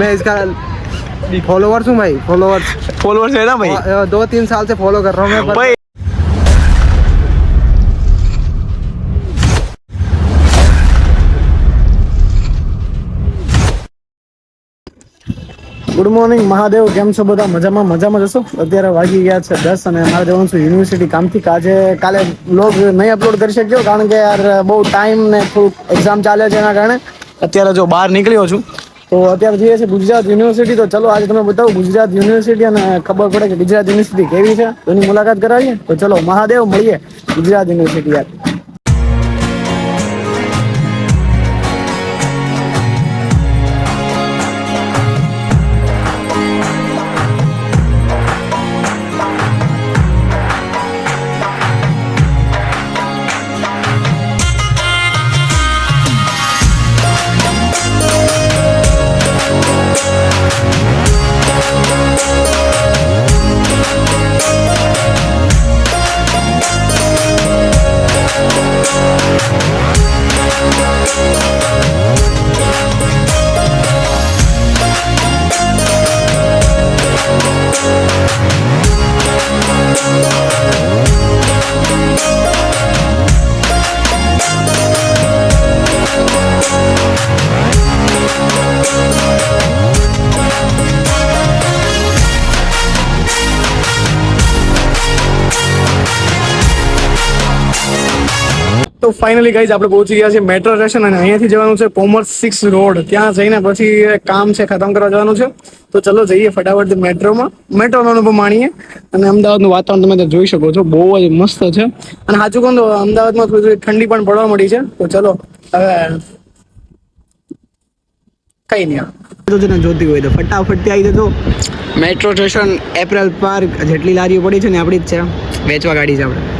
मैं इसका फॉलोवर्स हूँ भाई फॉलोवर्स ફોલોઅર્સ है ना भाई दो तीन साल से फॉलो कर रहा हूँ मैं पर- भाई ગુડ મોર્નિંગ મહાદેવ કેમ છો બધા મજામાં મજામાં જશો અત્યારે વાગી ગયા છે દસ અને મારે જવાનું છે યુનિવર્સિટી કામથી આજે કાલે બ્લોગ નહીં અપલોડ કરી શક્યો કારણ કે યાર બહુ ટાઈમ ને થોડુંક એક્ઝામ ચાલે છે એના કારણે અત્યારે જો બહાર નીકળ્યો છું તો અત્યારે જોઈએ છે ગુજરાત યુનિવર્સિટી. તો ચલો આજે તમે બતાવો ગુજરાત યુનિવર્સિટી અને ખબર પડે કે ગુજરાત યુનિવર્સિટી કેવી છે? તો એની મુલાકાત કરાવીએ. તો ચલો મહાદેવ મળીએ ગુજરાત યુનિવર્સિટી યાર તો ફાઇનલી ગાઈઝ આપણે પહોંચી ગયા છે મેટ્રો સ્ટેશન અને અહીંયાથી જવાનું છે કોમર્સ સિક્સ રોડ ત્યાં જઈને પછી કામ છે ખતમ કરવા જવાનું છે. તો ચલો જઈએ ફટાફટ મેટ્રોમાં મેટ્રોનો અનુભવ માણીએ અને અમદાવાદનું વાતાવરણ તમે જોઈ શકો છો. બહુ જ મસ્ત છે. અને સાચું કહું તો અમદાવાદમાં થોડી ઠંડી પણ પડવા મળી છે. તો ચલો, હવે કઈ નહીં. જેને જોતી હોય તો ફટાફટ આવી જજો. મેટ્રો સ્ટેશન એપ્રિલ પાર્ક જેટલી લારીઓ પડી છે ને આપણી જ છે. વેચવા ગાડી છે આપણે.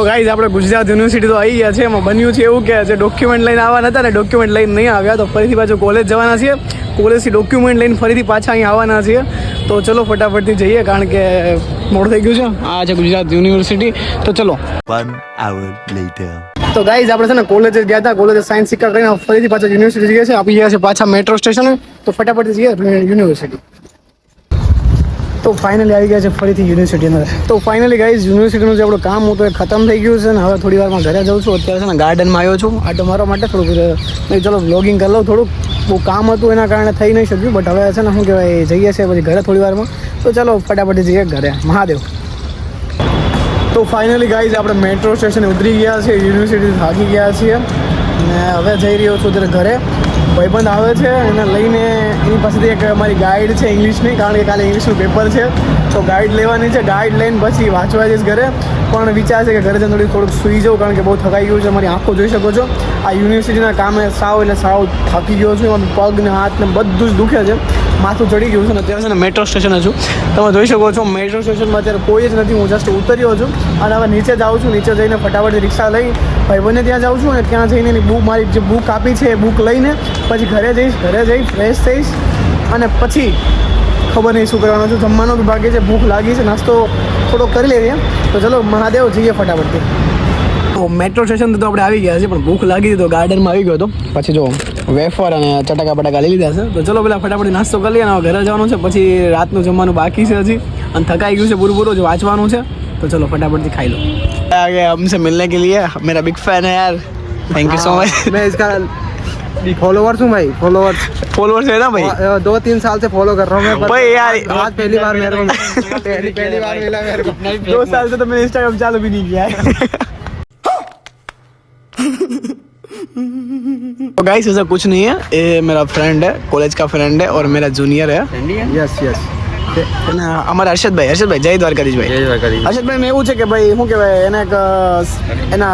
તો ગાઈઝ આપણે ગુજરાત યુનિવર્સિટી તો આવી ગયા છે એમાં બન્યું છે એવું કે જે ડોક્યુમેન્ટ લઈને આવવાના હતા ને ડોક્યુમેન્ટ લઈને નહીં આવ્યા. તો ફરીથી પાછું કોલેજ જવાના છીએ. કોલેજથી ડોક્યુમેન્ટ લઈને ફરીથી પાછા અહીં આવવાના છીએ. તો ચલો ફટાફટથી જઈએ કારણ કે મોડું થઈ ગયું છે. આ છે ગુજરાત યુનિવર્સિટી. તો ચલો. તો ગાઈઝ આપણે છે ને કોલેજ ગયા હતા. કોલેજ સાયન્સ સિક્કા કરીને ફરીથી પાછા યુનિવર્સિટી જઈએ છીએ. આપી ગયા છે પાછા મેટ્રો સ્ટેશન તો ફટાફટથી જઈએ યુનિવર્સિટી તો ફાઇનલી આવી ગયા છે ફરીથી યુનિવર્સિટી અંદર. તો ફાઇનલી ગાઈઝ યુનિવર્સિટીનું જે આપણું કામ હતું એ ખતમ થઈ ગયું છે ને હવે થોડી વારમાં ઘરે જાઉં છું. અત્યારે છે ને ગાર્ડનમાં આવ્યો છું. આટો મારવા માટે થોડુંક ચલો બ્લોગિંગ કરી લઉં થોડુંક. બહુ કામ હતું એના કારણે થઈ નહીં શક્યું બટ હવે છે ને શું કહેવાય જઈએ છીએ પછી ઘરે થોડી વારમાં. તો ચલો, ફટાફટ જઈએ ઘરે. મહાદેવ. તો ફાઇનલી ગાઈઝ આપણે મેટ્રો સ્ટેશન ઉતરી ગયા છીએ યુનિવર્સિટી થાકી ગયા છીએ. અને હવે જઈ રહ્યો છું ત્યારે ઘરે. ભાઈબંધ આવે છે એને લઈને એની પાસેથી એક અમારી ગાઈડ છે ઇંગ્લિશની કારણ કે કાલે ઇંગ્લિશનું પેપર છે. તો ગાઈડ લેવાની છે. ગાઈડ લઈને પછી વાંચવા જઈશ ઘરે. પણ વિચાર છે કે ઘરે જઈને થોડીક થોડુંક સૂઈ જાઉં, કારણ કે બહુ થકાઈ ગયું છે. મારી આંખો જોઈ શકો છો. આ યુનિવર્સિટીના કામે સાવ એટલે સાવ થાકી ગયો છું. પગ ને હાથ ને બધું જ દુખે છે. માથું ચડી ગયું છે ને અત્યારે છે ને મેટ્રો સ્ટેશન છું. તમે જોઈ શકો છો મેટ્રો સ્ટેશનમાં અત્યારે કોઈ જ નથી, હું જસ્ટ ઉતર્યો છું અને હવે નીચે જાઉં છું, નીચે જઈને ફટાફટ રિક્ષા લઈ ભાઈબંધને ત્યાં જાઉં છું અને ત્યાં જઈને એની બુક મારી જે બુક આપી છે એ બુક લઈને પછી ઘરે જઈશ, ઘરે જઈ ફ્રેશ થઈશ અને પછી ખબર નહીં શું કરવાનું છું. જમવાનો બી ભાગે છે, ભૂખ લાગી છે, નાસ્તો થોડો કરી લઈએ. તો ચલો મહાદેવ, જઈએ ફટાફટથી. તો મેટ્રો સ્ટેશન તો આપણે આવી ગયા છે પણ ભૂખ લાગી હતી તો ગાર્ડનમાં આવી ગયો હતો પછી જો વેફર અને ચટાકા બટાકા લઈ લીધા છે તો ચલો પેલા ફટાફટ નાસ્તો કરી લઈએ અને હવે ઘરે જવાનું છે પછી રાતનું જમવાનું બાકી છે હજી અને થકાઈ ગયું છે પૂરું પૂરું જ વાંચવાનું છે તો ચલો ફટાફટથી ખાઈ લો आगे हमसे मिलने के लिए मेरा बिग फैन है यार थैंक यू सो मच मैं इसका फॉलोवर्स हूँ भाई फॉलोवर्स फॉलोअर्स है ना भाई दो तीन साल से फॉलो कर रहा हूँ मैं पर भाई यार आज पहली बार मेरे को पहली पहली बार मिला मेरे को दो साल से तो मैंने इंस्टाग्राम चालू भी नहीं किया है तो गाइस ऐसा कुछ नहीं है। ये मेरा फ्रेंड है कॉलेज का फ्रेंड है और मेरा जूनियर है। यस यस અમારા હર્ષદભાઈ હર્ષદભાઈ જય દ્વારકાધીશભાઈ જય દ્વારકાધીશ હર્ષદભાઈ એવું છે કે ભાઈ શું કહેવાય એને એક એના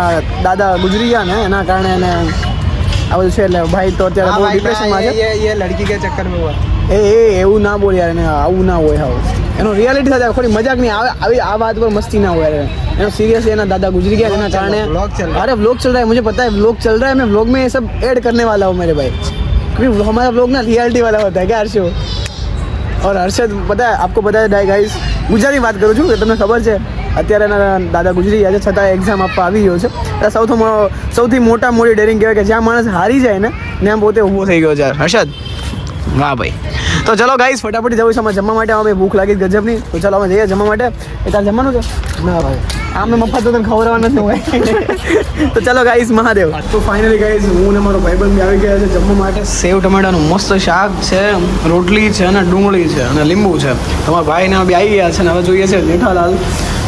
દાદા ગુજરી ગયા ને એના કારણે એને આ બધું છે એટલે ભાઈ તો અત્યારે બહુ ડિપ્રેશનમાં છે. એ લડકી કે ચક્કરમાં એ એવું ના બોલ યાર એને આવું ના હોય આવું એનો રિયાલિટી સાથે ખોટી મજાક નહીં આવે આવી આ વાત પર મસ્તી ના હોય યાર એનો सीरियसली एना दादा गुजरी गया एना कारण vlog चल रहा है। अरे व्लॉग चल रहा है मुझे पता है व्लॉग चल रहा है मैं व्लॉग में ये सब ऐड करने वाला हूँ मेरे भाई क्योंकि हमारा व्लॉग ना रियलिटी वाला होता है क्या हर्षो और હર્ષદ પતા હે આપકો પતા હે ડાય ગાઈસ ગુજરાતી વાત કરું છું કે તમને ખબર છે અત્યારે એના દાદા ગુજરી ગયા છે છતાં એક્ઝામ આપવા આવી ગયો છે એટલે સૌથી મો- સૌથી મોટા મોટી ડેરિંગ કહેવાય કે જ્યાં માણસ હારી જાય ને ને આમ પોતે ઊભો થઈ ગયો છે હર્ષદ વાહ ભાઈ તો ચલો ગાઈસ ફટાફટ જવું છે અમે જમવા માટે. અમે ભૂખ લાગી ગજબની. તો ચલો અમે જઈએ જમવા માટે. એ તાર જમવાનું છે? ના ભાઈ. આમને મફત તો તને ખવડાવવા નથી હોય. તો ચલો ગાઈસ મહાદેવ. તો ફાઇનલી ગાઈસ હું ને મારો ભાઈબંધ આવી ગયા છે જમવા માટે. સેવ ટમેટાનું મસ્ત શાક છે રોટલી છે અને ડુંગળી છે અને લીંબુ છે. તમારા ભાઈને બી આવી ગયા છે અને હવે જોઈએ છે જેઠાલાલ.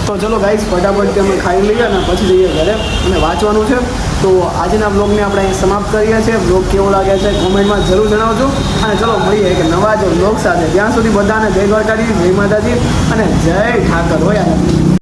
તો ચલો ગાઈસ ફટાફટ અમે ખાઈ લઈએ અને પછી જઈએ ઘરે અને વાંચવાનું છે. તો આજના બ્લોગને આપણે અહીં સમાપ્ત કરીએ છીએ. બ્લોગ કેવો લાગે છે કોમેન્ટમાં જરૂર જણાવજો. અને ચલો મળીએ કે નવા જ બ્લોગ સાથે. ત્યાં સુધી બધાને જય દ્વારકાજી જય માતાજી અને જય ઠાકર. હોય